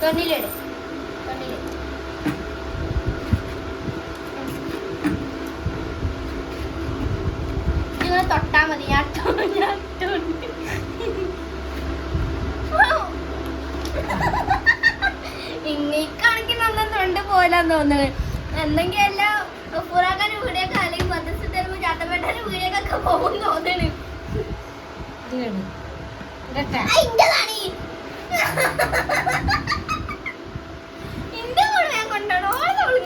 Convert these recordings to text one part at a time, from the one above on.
തൊണ്ണിലിട്. തൊണ്ണിൽ ഇങ്ങനെ തൊട്ടാ മതി. ഞാൻ ഞാൻ ഇട്ടോണ്ട്. ഇങ്ങ കണക്കിന് ഒന്നും തൊണ്ട് പോലാന്ന് തോന്നുന്നത് എന്തെങ്കിലും എല്ലാം പുറാക്കാന്റെ വീടിയൊക്കെ അല്ലെങ്കിൽ മദ്രസ തരുമ്പോ ചാത്തപ്പേട്ടന്റെ വീടൊക്കെ പോകും തോന്നണ് ഇത് കേട് ഇടട്ടെ ആ, ഇന്റേതാണ് ഈ. ഇന്റെ കൂടെ ഞാൻ കൊണ്ടാണ് ഓളെ ഓളും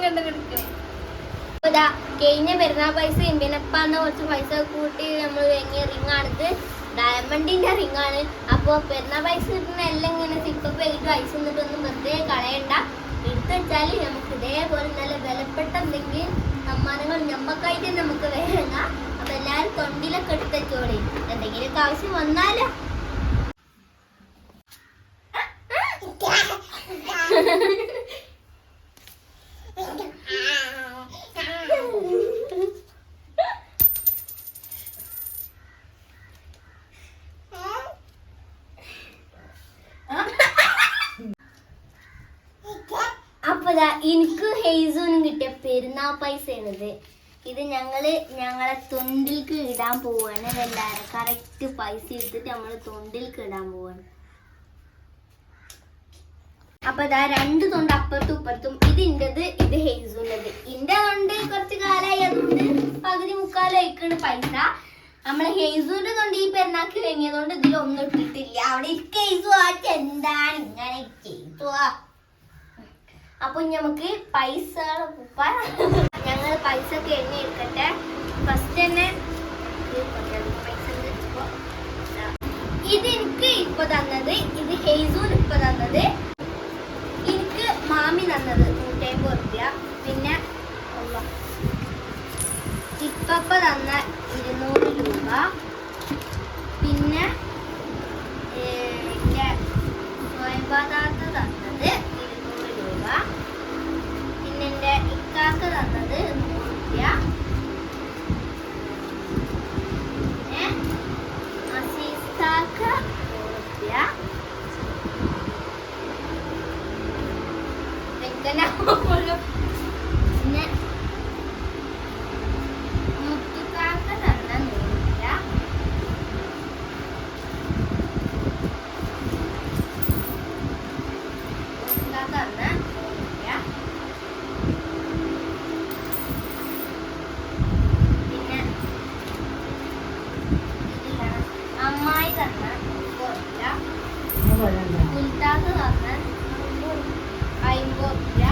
കഴിഞ്ഞ പെരുന്നാൾ പൈസ ഇമ്പിനപ്പാന്ന് കുറച്ച് പൈസ കൂട്ടി നമ്മൾ വാങ്ങിയ റിംഗ് ആണിത്. ഡയമണ്ടിന്റെ റിംഗ് ആണ്. അപ്പൊ പെരുന്നാൾ പൈസ കിട്ടുന്ന എല്ലാം ഇങ്ങനെ സിപ്പപ്പ് ചെയ്തിട്ട് പൈസ എന്നിട്ടൊന്നും വെറുതെ കളയണ്ട. എടുത്തു വെച്ചാൽ നമുക്ക് ഇതേപോലെ നല്ല വിലപ്പെട്ട എന്തെങ്കിലും സമ്മാനങ്ങൾ ഞമ്മക്കായിട്ട് നമുക്ക് വേണ്ട അപ്പൊ എല്ലാരും തൊണ്ടിലൊക്കെ എടുത്ത് വെച്ചോളി. എന്തെങ്കിലുമൊക്കെ ആവശ്യം വന്നാലോ ഹെയ്സൂനും കിട്ടിയ പെരുന്നാൾ പൈസയാണിത് ഇത് ഞങ്ങൾ ഞങ്ങളെ തൊണ്ടിൽക്ക് ഇടാൻ പോവാണ്. എല്ലാരും കറക്റ്റ് പൈസ എടുത്തിട്ട് നമ്മൾ തൊണ്ടിൽക്ക് ഇടാൻ പോവാണ്. അപ്പൊ ഇതാ രണ്ട് തൊണ്ട് അപ്പുറത്തും ഇപ്പുറത്തും. ഇത് ഇന്റെത് ഇത് ഹെയ്സുന്റെത്. ഇന്റെ തൊണ്ട് കുറച്ച് കാലമായി അതുകൊണ്ട് പകുതി മുക്കാലായിക്കാണ് പൈസ. നമ്മളെ ഹെയ്സൂന്റെ തൊണ്ട് ഈ പെരുന്നാക്ക് വാങ്ങിയതുകൊണ്ട് ഇതിലൊന്നും ഇട്ടിട്ടില്ല. അവിടെ ഹെയ്സു ആ എന്താണ് ഇങ്ങനെ ചെയ്തു അപ്പൊ നമുക്ക് പൈസ ഞങ്ങൾ പൈസ ഒക്കെ എണ്ണി എടുക്കട്ടെ. ഫസ്റ്റ് തന്നെ ഇത് എനിക്ക് ഇപ്പൊ തന്നത് ഇത് ഹെയ്സൂൻ ഇപ്പൊ തന്നത്. എനിക്ക് മാമി തന്നത് നൂറ്റമ്പത് റുപ്യ പിന്നെ ഇപ്പൊ തന്ന ഇരുന്നൂറ് രൂപ. വെങ്കന പിന്നെ മുത്തുക്കാക്ക തന്ന നൂറ് രൂപ മുത്തുക്കാക്ക തന്ന നൂറ് രൂപ പിന്നെ ഇതിലാണ് അമ്മായി തന്ന മുപ്പത് രൂപ കുൽത്താക്ക് തന്ന അമ്പത് രൂപ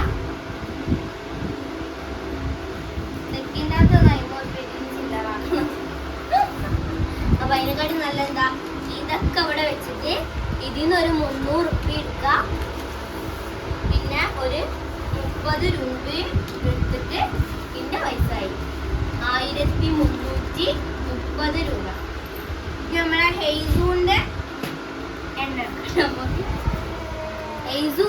തെക്കിന്റകത്ത് അമ്പത് രൂപ ചില്ലറാണ് അപ്പൊ അതിനെക്കാട്ടി നല്ല എന്താ ഇതൊക്കെ ഇവിടെ വെച്ചിട്ട് ഇതിൽ നിന്ന് ഒരു മുന്നൂറ് റുപ്യ എടുക്കുക പിന്നെ ഒരു മുപ്പത് രൂപ എടുത്തിട്ട് പിന്നെ പൈസ ആയി. ആയിരത്തി മുന്നൂറ്റി മുപ്പത് രൂപ. നമ്മളെ ഹെയ്സൂന്റെ എണ്ണ ഹെയ്സു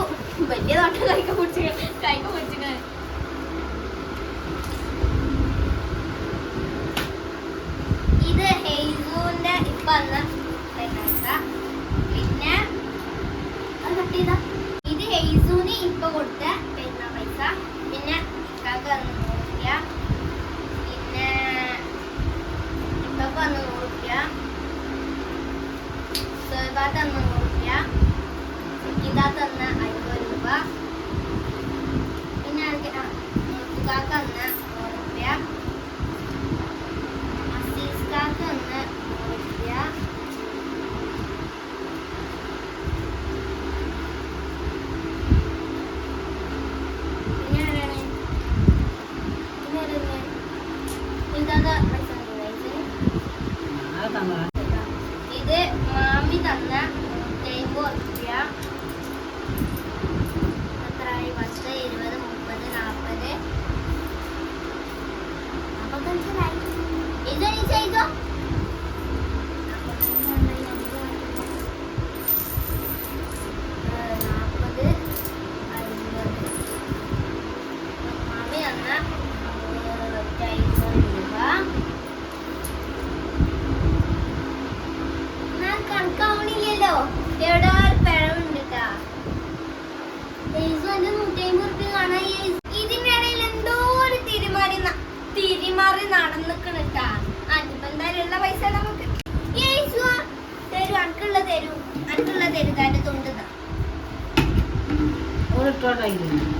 വലിയ തോട്ടം കഴിക്കാൻ പിടിച്ച് കൈക്ക പിടിച്ചിട്ട് ഇത് ഹെയ്സൂന്റെ ഇപ്പൊ വന്ന പെണ്ണാക്ക. പിന്നെ അത് cut ചെയ്താ. ഇത് ഹെയ്സൂന് ഇപ്പൊ കൊടുത്ത പെരുന്നാൾ പൈസ. പിന്നെ ഇക്കാക്ക് വന്ന് നൂറ് പിന്നെ ഇപ്പൊക്ക് വന്ന് നൂറ് രൂപ സോയബാത്ത് തന്ന നൂറ് ഇതാ തന്ന അമ്പത് രൂപ പിന്നെ ആർക്ക് ആ മുത്തുകാക്ക് തന്ന നൂറ് രൂപ അസീസ്കാക്ക് തന്ന നൂറ് രൂപ പിന്നെ ആരാണ് പിന്നെ ആരാണ് ഇതാ പൈസ തന്നത് এক্সট্রা রাইস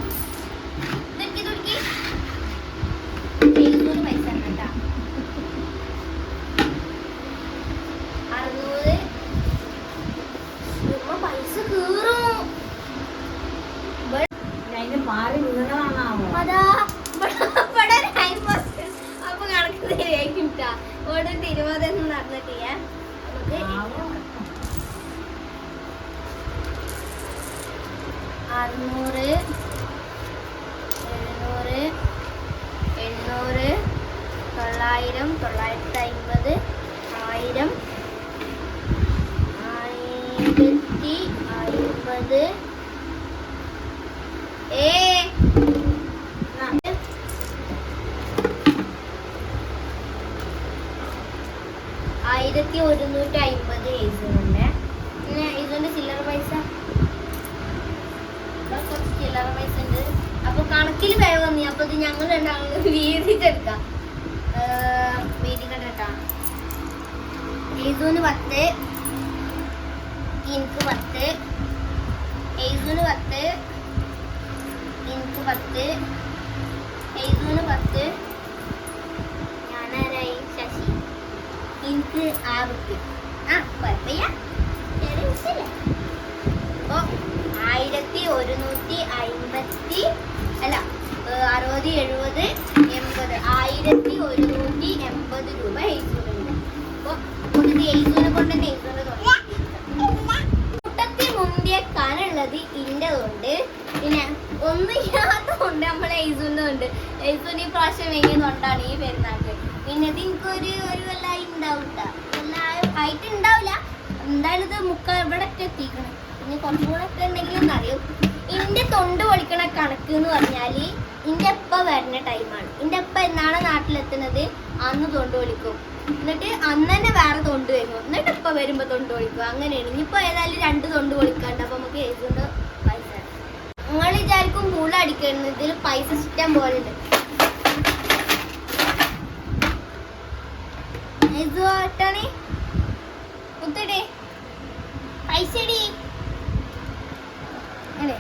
തൊള്ളായിരം തൊള്ളായിരത്തി അമ്പത് ആയിരം ആയിരത്തി അമ്പത് ഏ ആയിരത്തി ഒരുന്നൂറ്റി അമ്പത് എഴുതുന്നുണ്ട് പിന്നെ ഇതിന്റെ ചില്ലറ പൈസ. ചില്ലറ പൈസ ഉണ്ട്. അപ്പൊ കണക്കിൽ വേഗം വന്നി. അപ്പൊ ഇത് ഞങ്ങൾ രണ്ടാളും വീതിച്ചെടുക്കാം. വീതിക്കണ്ട കേട്ടാ എഴുതൂന് പത്ത്? എനിക്ക് പത്ത്. എഴുതൂന് പത്ത്? എനിക്ക് പത്ത്. എഴുതൂന് പത്ത്? ഞാനാരായി? ശശി. എനിക്ക് ആറ് ആ കുഴപ്പമില്ല ചെറിയ വിഷയല്ലേ അപ്പൊ ആയിരത്തി ഒരുന്നൂറ്റി അല്ല അറുപത് എഴുപത് എൺപത് ആയിരത്തി ഒരുന്നൂറ്റി എൺപത് രൂപ എഴുതുന്നുണ്ട് അപ്പൊ നമുക്ക് കൊണ്ട് തന്നെ കൂട്ടത്തിൽ മുന്തിയ കനുള്ളത് ഇന്റെതുണ്ട്. പിന്നെ നമ്മൾ എഴുതുന്നുണ്ട് എഴുതുന്ന ഈ പ്രാവശ്യം ഈ പെരുന്നാൾക്ക്. പിന്നെ ഇത് ഒരു വല്ല ഉണ്ടാവില്ല വല്ല ഹൈറ്റ് ഉണ്ടാവില്ല എന്തായാലും ഇത് മുക്കാൽ ഇവിടെ എത്തിക്കണം. ഇനി കുറച്ചുകൂടെ ഒക്കെ ഉണ്ടെങ്കിൽ അറിയും. ഇന്റെ തൊണ്ട് പൊളിക്കണ കണക്ക് എന്ന് പറഞ്ഞാൽ ഇന്റെ അപ്പ വരുന്ന ടൈമാണ്. ഇന്റെ അപ്പ എന്നാണ് നാട്ടിലെത്തുന്നത്? അന്ന് തൊണ്ട് വിളിക്കും എന്നിട്ട് അന്ന് തന്നെ വേറെ തൊണ്ട് വരുന്നു. എന്നിട്ട് ഇപ്പ വരുമ്പോ തൊണ്ട് വിളിക്കും അങ്ങനെയാണ്. ഇനിയിപ്പോ ഏതായാലും രണ്ട് തൊണ്ട് വിളിക്കാണ്ട് അപ്പൊ നമുക്ക് എഴുതുന്ന പൈസ. നിങ്ങൾ വിചാരിക്കും പൂള അടിക്കുന്നതിൽ പൈസ ഇഷ്ടം പോലെ ഉണ്ട്. പൈസ അതെ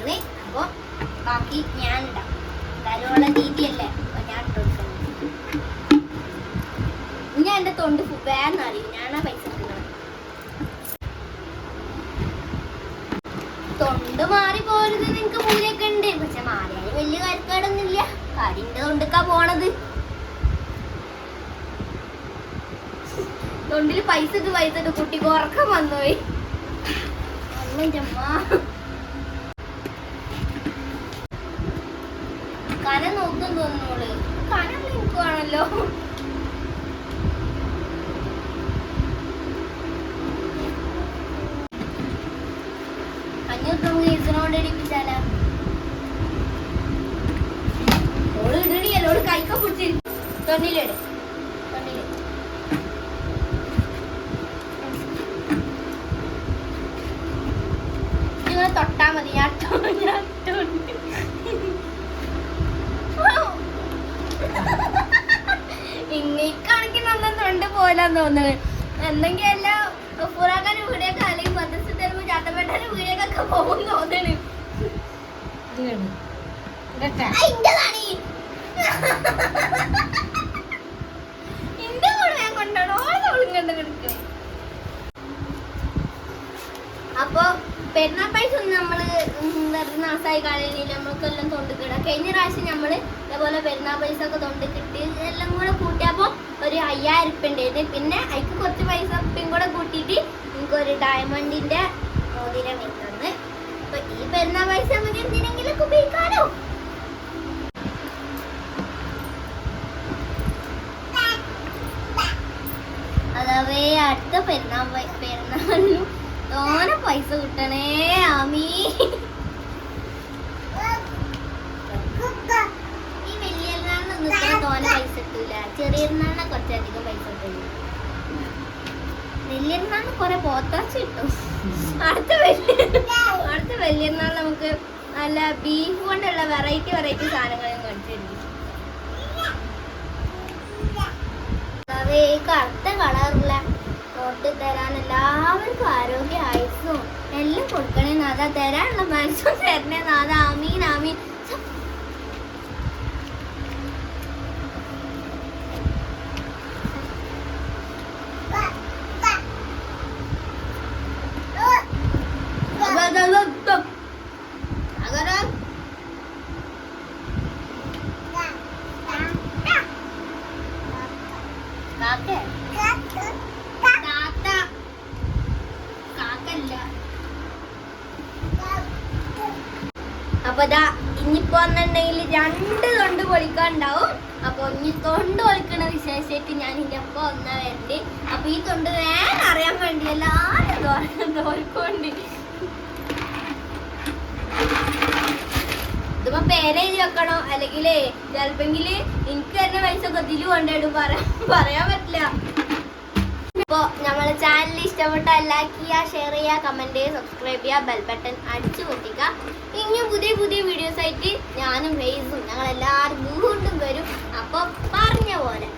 നമ്മളിപ്പം അപ്പോൾ ബാക്കി ഞാൻ ഉണ്ടാവും ധാരാളം രീതിയല്ലേ അപ്പോൾ ഞാൻ ഇട്ടു ഞാൻ എന്റെ തൊണ്ട് വേറെ അറിയും? ഞാനാ പൈസ തൊണ്ട് മാറി പോരുത് നിങ്ങക്ക് മൂലയൊക്കെ ഉണ്ട്. പക്ഷെ മാറിയാലും വലിയ കാര്യക്കാടൊന്നുമില്ല. കാടിന്റെ തൊണ്ടക്കാ പോണത്. തൊണ്ടിൽ പൈസ ഇട്ട് പൈസ കുട്ടിക്ക് ഉറക്കം വന്നുപോയി ഒന്നും ചമ്മാ കന നോക്കും കനം നിൽക്കുവാണല്ലോ അഞ്ഞൂറ് നമുക്ക് ഈസനോട് ഇടിപ്പിച്ചാലാ ഓൾ ഇടണിയല്ലോ ഓൾ കൈക്ക പിടിച്ച്. തൊണ്ടിലിട് തൊണ്ടിൽ ഇങ്ങനെ തൊട്ടാ മതി. ഞാൻ ഞാൻ തൊണ്ട്. പോലാന്ന് തോന്നുന്നത് എല്ലാം അല്ലെങ്കിൽ മദ്രസ പോകും തോന്നണ്. കിടക്കണേ അപ്പൊ പെരുന്നാൾ പൈസ വെറുതെ നാശമായി കളയുന്നില്ല നമ്മൾക്കെല്ലാം തൊണ്ട് കിട. കഴിഞ്ഞ പ്രാവശ്യം നമ്മൾ ഇതേപോലെ പെരുന്നാൾ പൈസ ഒക്കെ തൊണ്ട് കിട്ടി എല്ലാം കൂടെ കൂട്ടിയപ്പോ ഒരു അയ്യായിരം ഉപ്പ ഉണ്ടായിരുന്നു പിന്നെ അതിക്ക് കുറച്ച് പൈസ ഉപ്പയും കൂടെ കൂട്ടിയിട്ട് നമുക്ക് ഒരു ഡയമണ്ടിന്റെ മോതിരം വെക്കുന്നത് അപ്പൊ ഈ പെരുന്നാൾ പൈസ നമുക്ക് എന്തിനെങ്കിലും ഒക്കെ അതവേ അടുത്ത പെരുന്നാൾ പെരുന്നാളിനും തോനെ പൈസ കിട്ടണേ ആമീ? ഈ വലിയ പെരുന്നാളിന് ചെറിയനാളിനെ കുറച്ചധികം പൈസ കിട്ടും. വലിയനാളിന് കുറെ പോത്താച്ച് കിട്ടും. അടുത്ത വലിയ അടുത്ത വലിയനാൾ നമുക്ക് നല്ല ബീഫ് കൊണ്ടുള്ള വെറൈറ്റി വെറൈറ്റി സാധനങ്ങളും അതേ കറുത്ത കളറുള്ള നോട്ട് തരാൻ എല്ലാവർക്കും ആരോഗ്യ ആയുസ്സും എല്ലാം കൊടുക്കണേ നാഥ. തരാനുള്ള മനസ്സും തരണേ നാഥ. ആമീൻ ആമീൻ. അപ്പൊ ഇനിയിപ്പോ വന്നിട്ടുണ്ടെങ്കിൽ രണ്ട് തൊണ്ട് പൊളിക്കാണ്ടാവും അപ്പൊ ഇനി തൊണ്ട് പൊളിക്കണ വിശേഷമായിട്ട് ഞാൻ ഇനിയപ്പോ ഒന്നാ വരണ്ട്. അപ്പൊ ഈ തൊണ്ട് വേറെ അറിയാൻ വേണ്ടി എല്ലാരും തോൽക്കൊണ്ട് ഇതിപ്പോ പേരെഴുതി വെക്കണോ? അല്ലെങ്കിൽ ചിലപ്പെങ്കിൽ എനിക്ക് തന്നെ പൈസ ഒക്കെ ഇതിൽ കൊണ്ടുപോയിട്ട് പറയാൻ പറ്റില്ല. അപ്പോ നമ്മളെ ചാനൽ ഇഷ്ടപ്പെട്ട ലൈക്ക് ചെയ്യുക ഷെയർ ചെയ്യുക കമന്റ് ചെയ്യുക സബ്സ്ക്രൈബ് ചെയ്യുക ബെൽ ബട്ടൺ അടിച്ചു പൊട്ടിക്കുക ഇനിയും പുതിയ പുതിയ വീഡിയോസ് ആയിട്ട് ഞാനും ഫേസും ഞങ്ങൾ എല്ലാവരും വീണ്ടും വരും. അപ്പോൾ പറഞ്ഞ പോലെ.